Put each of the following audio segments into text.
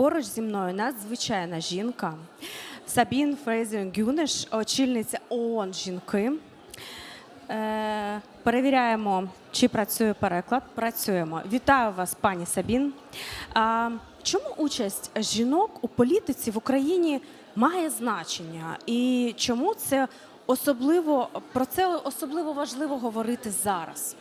поруч зі мною надзвичайна жінка Сабін Фрейзер Гюнеш, очільниця ООН жінки. Е, перевіряємо, чи працює переклад. Працюємо. Вітаю вас, пані Сабін. Чому участь жінок у політиці в Україні має значення? І чому це особливо про це особливо важливо говорити зараз?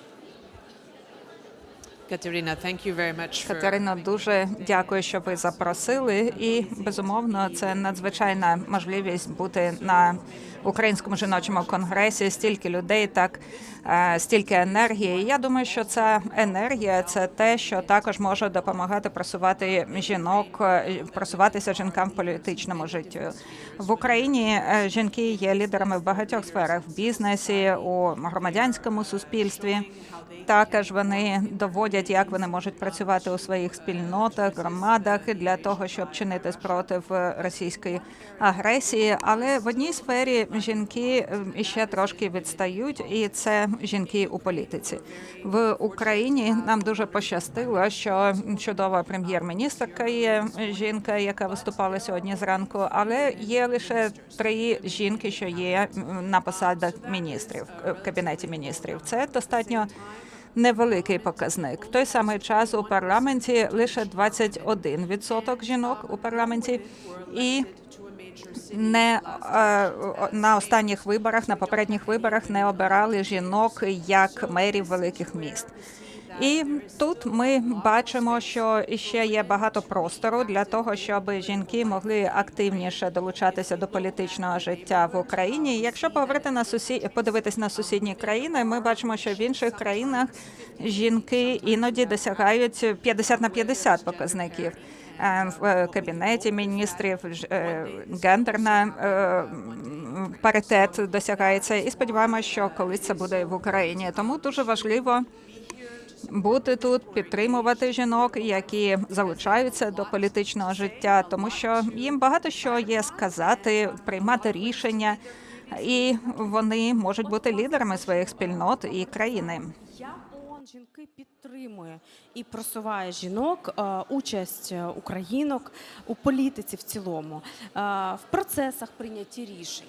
Katerina, thank you very much for Катерино, дуже дякую, що ви запросили. І безумовно, це надзвичайна можливість бути на українському жіночому конгресі. Стільки людей, так е, стільки енергії. Я думаю, що ця енергія це те, що також може допомагати просувати жінок, е, просуватися жінкам в політичному житті. В Україні е, жінки є лідерами в багатьох сферах в бізнесі, у громадянському суспільстві. Також вони доводять, як вони можуть працювати у своїх спільнотах, громадах для того, щоб чинити спротив е, російської агресії. Але в одній сфері жінки е, іще трошки відстають, і це жінки у політиці. В Україні нам дуже пощастило, що чудова прем'єр-міністрка є жінка, яка виступала сьогодні зранку, але є лише три жінки, що є на посадах міністрів е, в кабінеті міністрів. Це достатньо невеликий показник. В той самий час у парламенті лише 21% жінок у парламенті і не е, на останніх виборах, на попередніх виборах не обирали жінок як мерів великих міст. І тут ми бачимо, що ще є багато простору для того, щоб жінки могли активніше долучатися до політичного життя в Україні. Якщо поговорити на сусі... подивитись на сусідні країни, ми бачимо, що в інших країнах жінки іноді досягають 50 на 50 показників. Е, В кабінеті міністрів е, гендерна е, паритет досягається, і сподіваємося, що колись це буде в Україні. Тому дуже важливо бути тут, підтримувати жінок, які залучаються до політичного життя, тому що їм багато що є сказати, приймати рішення, і вони можуть бути лідерами своїх спільнот і країни. Жінки підтримує і просуває жінок, е, участь е, українок у політиці в цілому, е, в процесах прийняття рішень?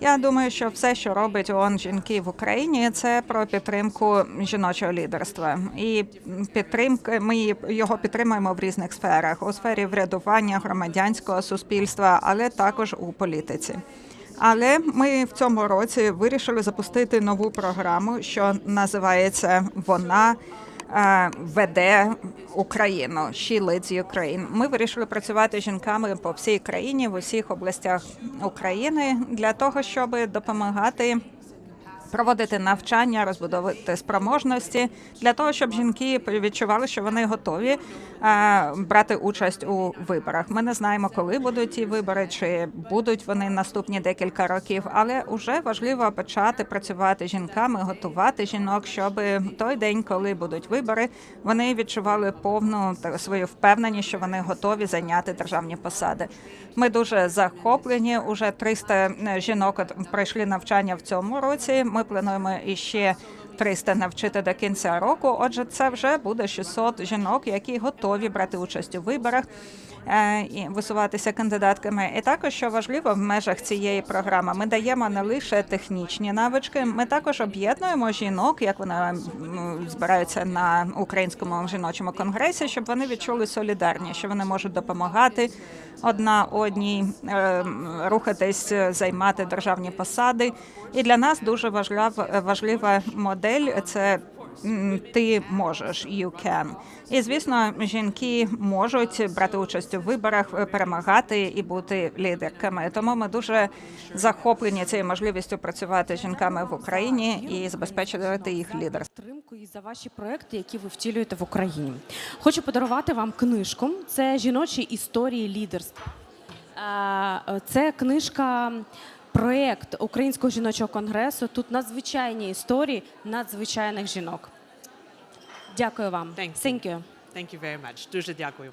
Я думаю, що все, що робить ООН жінки в Україні, це про підтримку жіночого лідерства. І підтримка ми його підтримуємо в різних сферах у сфері врядування громадянського суспільства, але також у політиці. Але ми в цьому році вирішили запустити нову програму, що називається Вона веде Україну. She leads Ukraine. Ми вирішили працювати з жінками по всій країні в усіх областях України для того, щоб допомагати. Проводити навчання, розбудовувати спроможності для того, щоб жінки відчували, що вони готові е, брати участь у виборах. Ми не знаємо, коли будуть ті вибори, чи будуть вони наступні декілька років. Але вже важливо почати працювати з жінками, готувати жінок, щоб той день, коли будуть вибори, вони відчували повну свою впевненість, що вони готові зайняти державні посади. Ми дуже захоплені. Уже 300 жінок от пройшли навчання в цьому році. Ми плануємо іще 300 навчити до кінця року. Отже, це вже буде 600 жінок, які готові брати участь у виборах е, і висуватися кандидатками. І також що важливо в межах цієї програми, ми даємо не лише технічні навички, ми також об'єднуємо жінок, як вони збираються на українському жіночому конгресі, щоб вони відчули солідарність, що вони можуть допомагати одна одній е, рухатись, займати державні посади. І для нас дуже важлива важлива модель це. Ти можеш, you can. І звісно, жінки можуть брати участь у виборах, е, перемагати і бути лідерками. Тому ми дуже захоплені цією можливістю працювати з жінками в Україні і забезпечувати їх лідерство. і за ваші проекти, які ви втілюєте в Україні. Хочу подарувати вам книжку. Це жіночі історії лідерства. Е, Це книжка. Проєкт Українського жіночого конгресу. Тут надзвичайні історії надзвичайних жінок. Дякую вам. Thank you. Thank you. Thank you very much. Дуже дякую.